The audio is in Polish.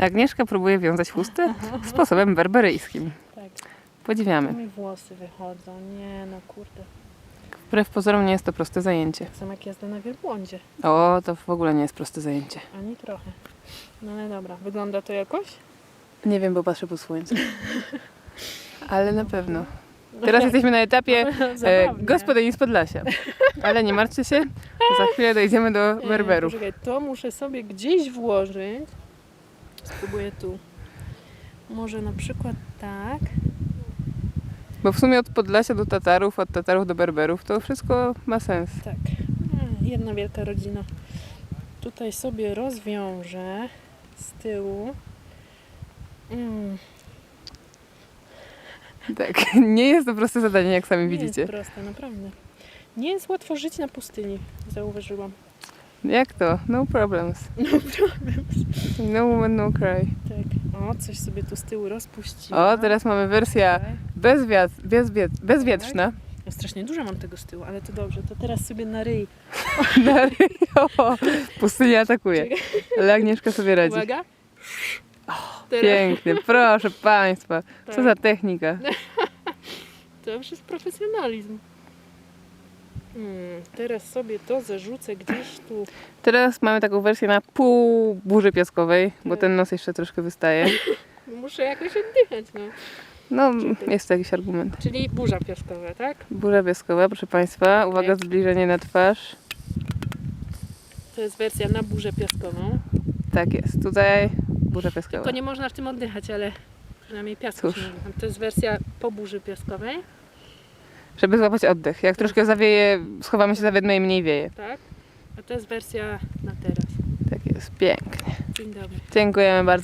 Agnieszka próbuje wiązać chustę sposobem berberyjskim. Tak. Podziwiamy. Mi włosy wychodzą. Nie no kurde. Wbrew pozorom nie jest to proste zajęcie. Tak samo jak jazda na wielbłądzie. O, to w ogóle nie jest proste zajęcie. Ani trochę. No ale dobra. Wygląda to jakoś? Nie wiem, bo patrzę po słońcu. Ale na pewno. Teraz jesteśmy na etapie e, gospodyni z Podlasia. Ale nie martwcie się, za chwilę dojdziemy do berberów. Poczekaj, to muszę sobie gdzieś włożyć. Spróbuję tu. Może na przykład tak. Bo w sumie od Podlasia do Tatarów, od Tatarów do berberów, to wszystko ma sens. Tak. E, Jedna wielka rodzina. Tutaj sobie rozwiążę z tyłu. Mm, Tak, nie jest to proste zadanie, jak sami nie widzicie. jest proste, naprawdę. Nie jest łatwo żyć na pustyni, zauważyłam. Jak to? No problems. No problem. No woman, no cry. Tak. O, coś sobie tu z tyłu rozpuściłam. O, teraz mamy wersja Tak. bezwiat, bezwiat, bezwietrzna. Ja strasznie dużo mam tego z tyłu, ale to dobrze. To teraz sobie na ryj. Na ryjo. Pustynia atakuje. Ale Agnieszka sobie radzi. Uwaga. Teraz, Pięknie, proszę Państwa. Co Tak. za technika. To już jest profesjonalizm. Hmm, teraz sobie to zarzucę gdzieś tu. Teraz mamy taką wersję na pół burzy piaskowej, bo ten nos jeszcze troszkę wystaje. Muszę jakoś oddychać, no. No, jest to jakiś argument. Czyli burza piaskowa, tak? Burza piaskowa, proszę Państwa. Uwaga, Tak. zbliżenie na twarz. To jest wersja na burzę piaskową. Tak jest. Tutaj burza piaskowa. Tylko nie można w tym oddychać, ale przynajmniej piasku. To jest wersja po burzy piaskowej, Żeby złapać oddech. Jak troszkę zawieje, schowamy się za wedme i mniej wieje. tak? A to jest wersja na teraz. Tak jest, pięknie. Dzień dobry. Dziękujemy bardzo.